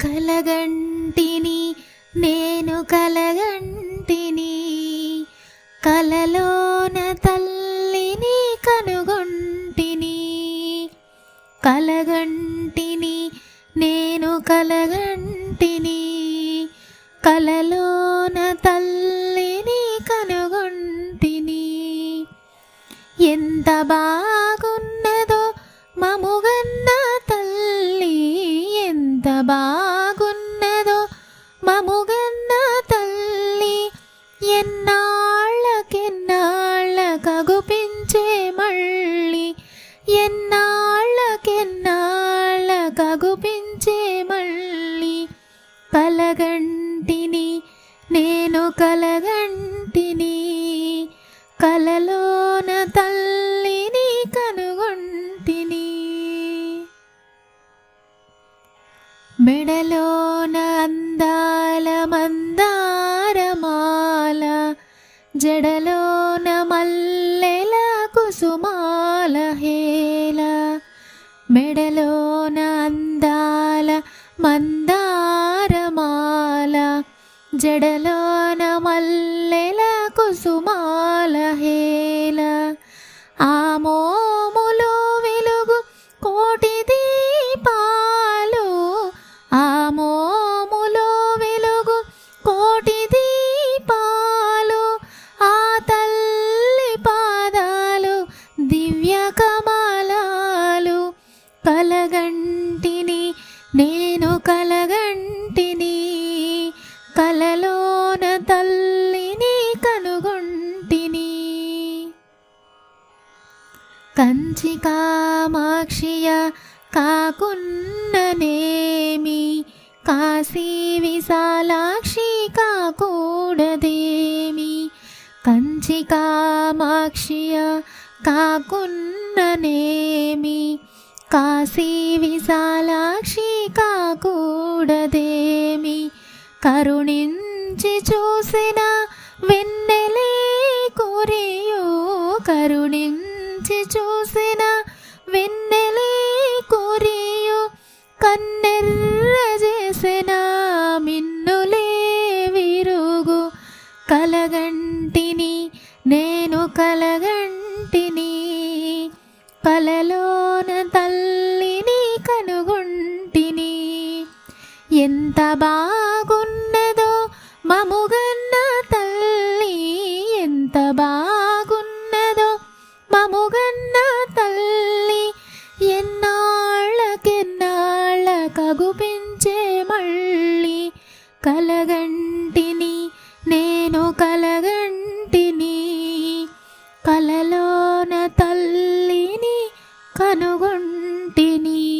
కలగంటిని నేను కలగంటిని. కలలోన తల్లిని కనుగొంటిని. కలగంటిని నేను కలగంటిని. కలలోన తల్లిని కనుగొంటిని. ఎంత బాగా ఎంత బాగున్నదో మముగన్న తల్లి ఎన్నాళ్ళకెన్నాళ్ళ కగుపించే మళ్ళీ ఎన్నాళ్ళకెన్నాళ్ళ కగుపించే మళ్ళీ కలగంటిని నేను కలగంటిని కల మల్లెల కుసుమాల హేల మెడలోన అందాల మందారమాల జడలోన మల్లెల కుసుమాల హేల నేను కలగంటిని కలలోన తల్లిని కనుగొంటిని. కంచి కామాక్షియ కాకున్ననేమి కాశీ విశాలాక్షి కాకూడదేమి. కంచి కామాక్షియ కాకున్ననేమి కాశీ విశాలాక్షి కాకూడదేమి? కరుణించి చూసిన వెన్నెలే కురియో. కరుణించి చూసిన వెన్నెలే కురియో. కన్నెర్ర చేసిన మిన్నులే విరుగు. కలగంటిని నేను కలగంటిని. కలలో ఎంత బాగున్నదో మముగన్న తల్లి ఎంత బాగున్నదో మముగన్న తల్లి ఎన్నాళ్ళకెన్నాళ్ళ కగుపించే మళ్ళీ కలగంటిని నేను కలగంటిని కలలోన తల్లిని కనుగొంటిని.